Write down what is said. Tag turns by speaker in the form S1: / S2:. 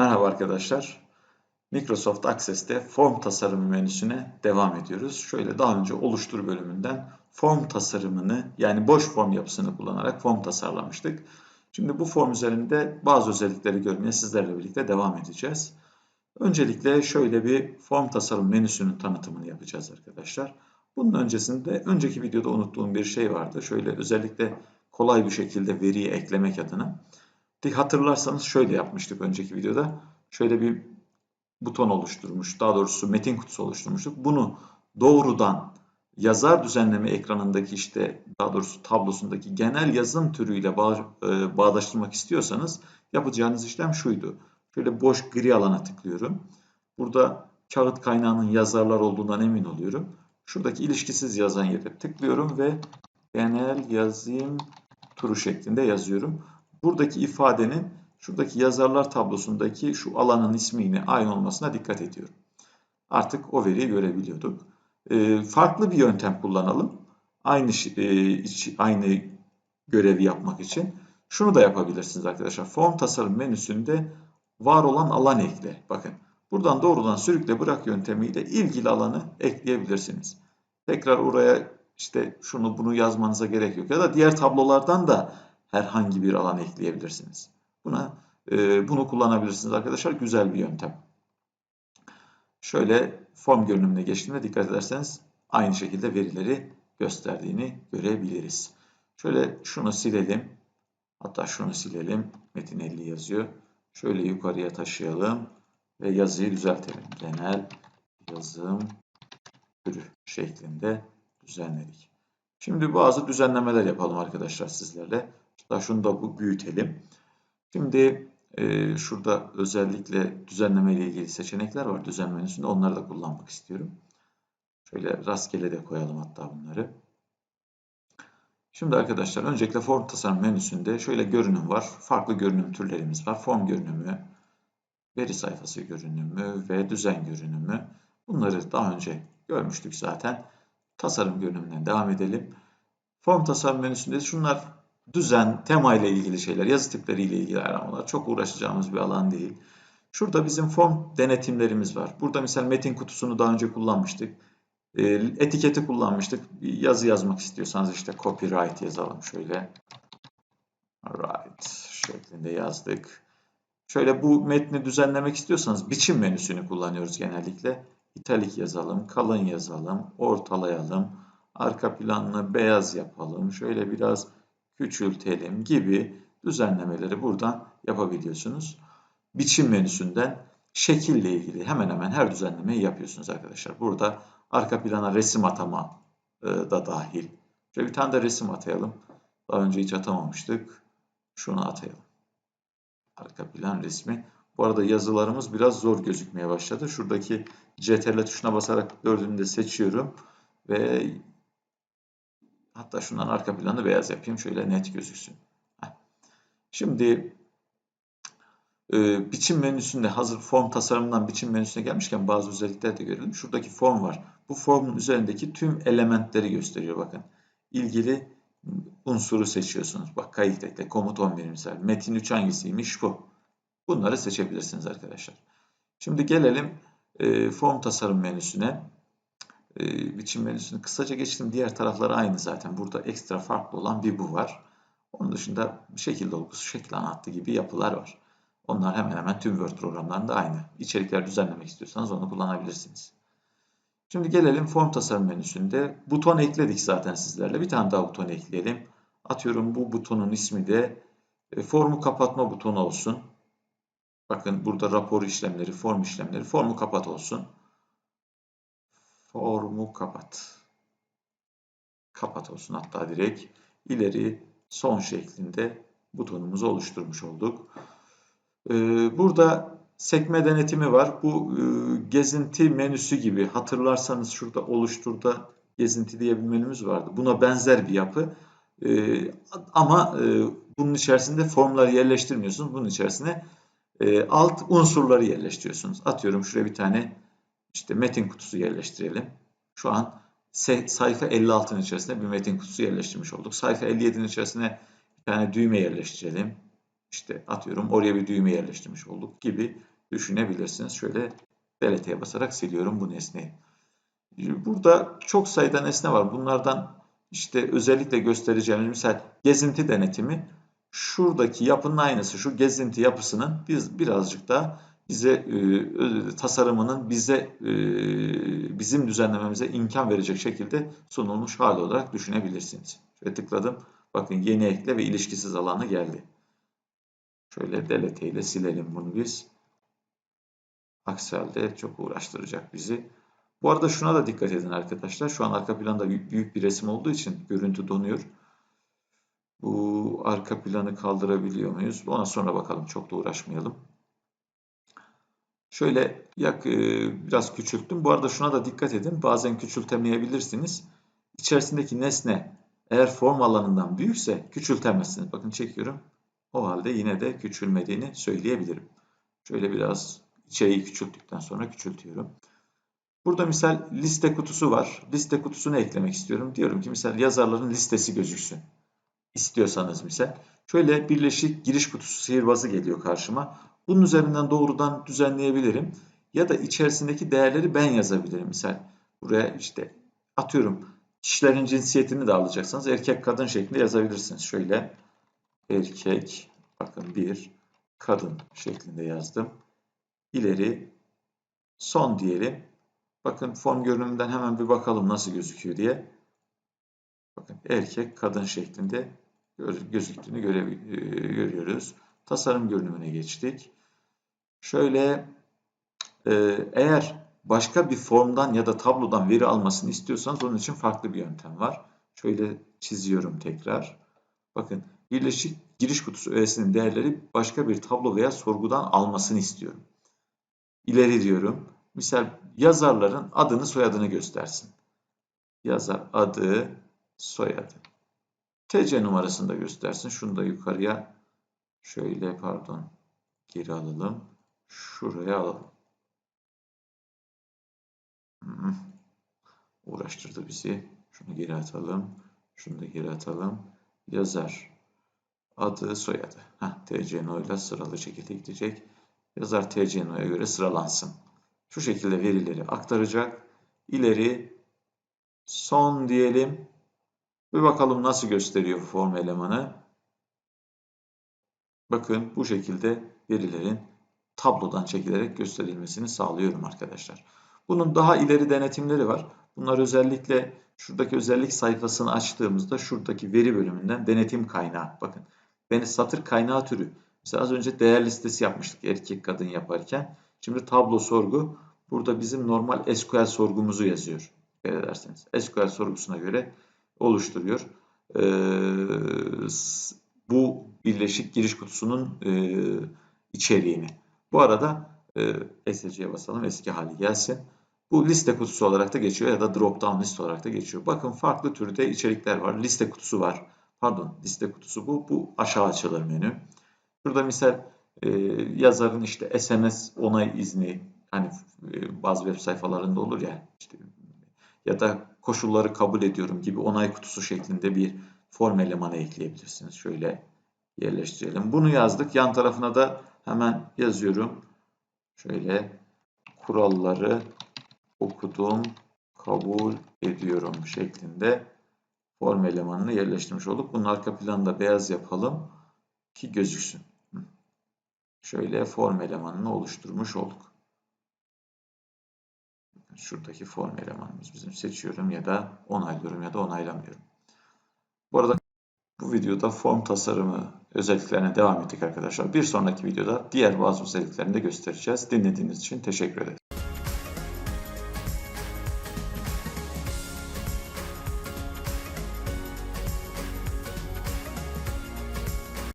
S1: Merhaba arkadaşlar. Microsoft Access'te form tasarımı menüsüne devam ediyoruz. Şöyle daha önce oluştur bölümünden form tasarımını yani boş form yapısını kullanarak form tasarlamıştık. Şimdi bu form üzerinde bazı özellikleri görmeye sizlerle birlikte devam edeceğiz. Öncelikle şöyle bir form tasarım menüsünün tanıtımını yapacağız arkadaşlar. Bunun öncesinde önceki videoda unuttuğum bir şey vardı. Şöyle özellikle kolay bir şekilde veriyi eklemek adına. Hatırlarsanız şöyle yapmıştık önceki videoda. Şöyle bir buton oluşturmuş. Daha doğrusu metin kutusu oluşturmuştuk. Bunu doğrudan yazar düzenleme ekranındaki işte daha doğrusu tablosundaki genel yazım türüyle bağ, e, bağdaştırmak istiyorsanız yapacağınız işlem şuydu. Şöyle boş gri alana tıklıyorum. Burada kağıt kaynağının yazarlar olduğundan emin oluyorum. Şuradaki ilişkisiz yazan yere tıklıyorum ve genel yazım turu şeklinde yazıyorum. Buradaki ifadenin şuradaki yazarlar tablosundaki şu alanın ismiyle aynı olmasına dikkat ediyorum. Artık o veriyi görebiliyorduk. E, farklı bir yöntem kullanalım. Aynı e, aynı görevi yapmak için. Şunu da yapabilirsiniz arkadaşlar. Form tasarım menüsünde var olan alan ekle. Bakın buradan doğrudan sürükle bırak yöntemiyle ilgili alanı ekleyebilirsiniz. Tekrar oraya işte şunu bunu yazmanıza gerek yok. Ya da diğer tablolardan da herhangi bir alan ekleyebilirsiniz. Buna e, bunu kullanabilirsiniz arkadaşlar. Güzel bir yöntem. Şöyle form görünümüne geçtiğimde dikkat ederseniz aynı şekilde verileri gösterdiğini görebiliriz. Şöyle şunu silelim. Hatta şunu silelim. Metin 50 yazıyor. Şöyle yukarıya taşıyalım ve yazıyı düzeltelim. Genel yazım türü şeklinde düzenledik. Şimdi bazı düzenlemeler yapalım arkadaşlar sizlerle. Hatta şunu da büyütelim. Şimdi e, şurada özellikle düzenleme ile ilgili seçenekler var düzen menüsünde. Onları da kullanmak istiyorum. Şöyle rastgele de koyalım hatta bunları. Şimdi arkadaşlar öncelikle form tasarım menüsünde şöyle görünüm var. Farklı görünüm türlerimiz var. Form görünümü, veri sayfası görünümü ve düzen görünümü. Bunları daha önce görmüştük zaten. Tasarım görünümünden devam edelim. Form tasarım menüsünde şunlar düzen, tema ile ilgili şeyler, yazı tipleri ile ilgili aramalar çok uğraşacağımız bir alan değil. Şurada bizim form denetimlerimiz var. Burada mesela metin kutusunu daha önce kullanmıştık. E, etiketi kullanmıştık. Yazı yazmak istiyorsanız işte copyright yazalım şöyle. Right şeklinde yazdık. Şöyle bu metni düzenlemek istiyorsanız biçim menüsünü kullanıyoruz genellikle. İtalik yazalım, kalın yazalım, ortalayalım, arka planını beyaz yapalım. Şöyle biraz küçültelim gibi düzenlemeleri buradan yapabiliyorsunuz. Biçim menüsünden şekille ilgili hemen hemen her düzenlemeyi yapıyorsunuz arkadaşlar. Burada arka plana resim atama e, da dahil. Şöyle bir tane de resim atayalım. Daha önce hiç atamamıştık. Şunu atayalım. Arka plan resmi. Bu arada yazılarımız biraz zor gözükmeye başladı. Şuradaki CTRL tuşuna basarak dördünü de seçiyorum. Ve Hatta şundan arka planı beyaz yapayım. Şöyle net gözüksün. Şimdi e, biçim menüsünde hazır form tasarımından biçim menüsüne gelmişken bazı özellikler de görelim. Şuradaki form var. Bu formun üzerindeki tüm elementleri gösteriyor bakın. İlgili unsuru seçiyorsunuz. Bak kayıt komut 11 misal. Metin 3 hangisiymiş bu. Bunları seçebilirsiniz arkadaşlar. Şimdi gelelim e, form tasarım menüsüne e, biçim menüsünü kısaca geçtim. Diğer tarafları aynı zaten. Burada ekstra farklı olan bir bu var. Onun dışında şekil dolgusu, şekil anahtarı gibi yapılar var. Onlar hemen hemen tüm Word programlarında aynı. İçerikler düzenlemek istiyorsanız onu kullanabilirsiniz. Şimdi gelelim form tasarım menüsünde. Buton ekledik zaten sizlerle. Bir tane daha buton ekleyelim. Atıyorum bu butonun ismi de e, formu kapatma butonu olsun. Bakın burada rapor işlemleri, form işlemleri, formu kapat olsun. Formu kapat. Kapat olsun hatta direkt ileri son şeklinde butonumuzu oluşturmuş olduk. Ee, burada sekme denetimi var. Bu e, gezinti menüsü gibi hatırlarsanız şurada oluşturda gezinti diye bir menümüz vardı. Buna benzer bir yapı. Ee, ama e, bunun içerisinde formları yerleştirmiyorsunuz. Bunun içerisine e, alt unsurları yerleştiriyorsunuz. Atıyorum şuraya bir tane işte metin kutusu yerleştirelim. Şu an sayfa 56'nın içerisinde bir metin kutusu yerleştirmiş olduk. Sayfa 57'nin içerisine bir tane düğme yerleştirelim. İşte atıyorum oraya bir düğme yerleştirmiş olduk gibi düşünebilirsiniz. Şöyle delete'ye basarak siliyorum bu nesneyi. Burada çok sayıda nesne var. Bunlardan işte özellikle göstereceğimiz misal gezinti denetimi şuradaki yapının aynısı. Şu gezinti yapısının biz birazcık daha bize e, tasarımının bize e, bizim düzenlememize imkan verecek şekilde sunulmuş hali olarak düşünebilirsiniz. Şöyle tıkladım. Bakın yeni ekle ve ilişkisiz alanı geldi. Şöyle delete ile silelim bunu biz. Aksi halde çok uğraştıracak bizi. Bu arada şuna da dikkat edin arkadaşlar. Şu an arka planda büyük bir resim olduğu için görüntü donuyor. Bu arka planı kaldırabiliyor muyuz? Ona sonra bakalım. Çok da uğraşmayalım. Şöyle yak e, biraz küçülttüm. Bu arada şuna da dikkat edin. Bazen küçültemeyebilirsiniz. İçerisindeki nesne eğer form alanından büyükse küçültemezsiniz. Bakın çekiyorum. O halde yine de küçülmediğini söyleyebilirim. Şöyle biraz içeriği küçülttükten sonra küçültüyorum. Burada misal liste kutusu var. Liste kutusunu eklemek istiyorum. Diyorum ki misal yazarların listesi gözüksün. İstiyorsanız misal. Şöyle birleşik giriş kutusu sihirbazı geliyor karşıma. Bunun üzerinden doğrudan düzenleyebilirim. Ya da içerisindeki değerleri ben yazabilirim. Misal buraya işte atıyorum kişilerin cinsiyetini de alacaksınız. Erkek kadın şeklinde yazabilirsiniz. Şöyle erkek bakın bir kadın şeklinde yazdım. İleri son diyelim. Bakın form görünümünden hemen bir bakalım nasıl gözüküyor diye. Bakın erkek kadın şeklinde gözüktüğünü göre, görüyoruz. Tasarım görünümüne geçtik. Şöyle e, eğer başka bir formdan ya da tablodan veri almasını istiyorsanız onun için farklı bir yöntem var. Şöyle çiziyorum tekrar. Bakın birleşik giriş kutusu öğesinin değerleri başka bir tablo veya sorgudan almasını istiyorum. İleri diyorum. Misal yazarların adını soyadını göstersin. Yazar adı soyadı. TC numarasını da göstersin. Şunu da yukarıya şöyle pardon geri alalım. Şuraya alalım. Hmm. Uğraştırdı bizi. Şunu geri atalım. Şunu da geri atalım. Yazar. Adı, soyadı. Heh, TCNO ile sıralı şekilde gidecek. Yazar TCNO'ya göre sıralansın. Şu şekilde verileri aktaracak. İleri son diyelim. Bir bakalım nasıl gösteriyor form elemanı. Bakın bu şekilde verilerin tablodan çekilerek gösterilmesini sağlıyorum arkadaşlar. Bunun daha ileri denetimleri var. Bunlar özellikle şuradaki özellik sayfasını açtığımızda şuradaki veri bölümünden denetim kaynağı. Bakın beni satır kaynağı türü. Mesela az önce değer listesi yapmıştık erkek kadın yaparken. Şimdi tablo sorgu. Burada bizim normal SQL sorgumuzu yazıyor. Ederseniz. SQL sorgusuna göre oluşturuyor. Ee, bu birleşik giriş kutusunun e, içeriğini. Bu arada e, SC'ye basalım. Eski hali gelsin. Bu liste kutusu olarak da geçiyor ya da drop down list olarak da geçiyor. Bakın farklı türde içerikler var. Liste kutusu var. Pardon liste kutusu bu. Bu aşağı açılır menü. Burada misal e, yazarın işte SMS onay izni hani e, bazı web sayfalarında olur ya işte ya da koşulları kabul ediyorum gibi onay kutusu şeklinde bir form elemanı ekleyebilirsiniz. Şöyle yerleştirelim. Bunu yazdık. Yan tarafına da hemen yazıyorum. Şöyle kuralları okudum, kabul ediyorum şeklinde form elemanını yerleştirmiş olduk. Bunun arka planını da beyaz yapalım ki gözüksün. Şöyle form elemanını oluşturmuş olduk. Şuradaki form elemanımız bizim seçiyorum ya da onaylıyorum ya da onaylamıyorum. Bu arada bu videoda form tasarımı özelliklerine devam ettik arkadaşlar. Bir sonraki videoda diğer bazı özelliklerini de göstereceğiz. Dinlediğiniz için teşekkür ederiz.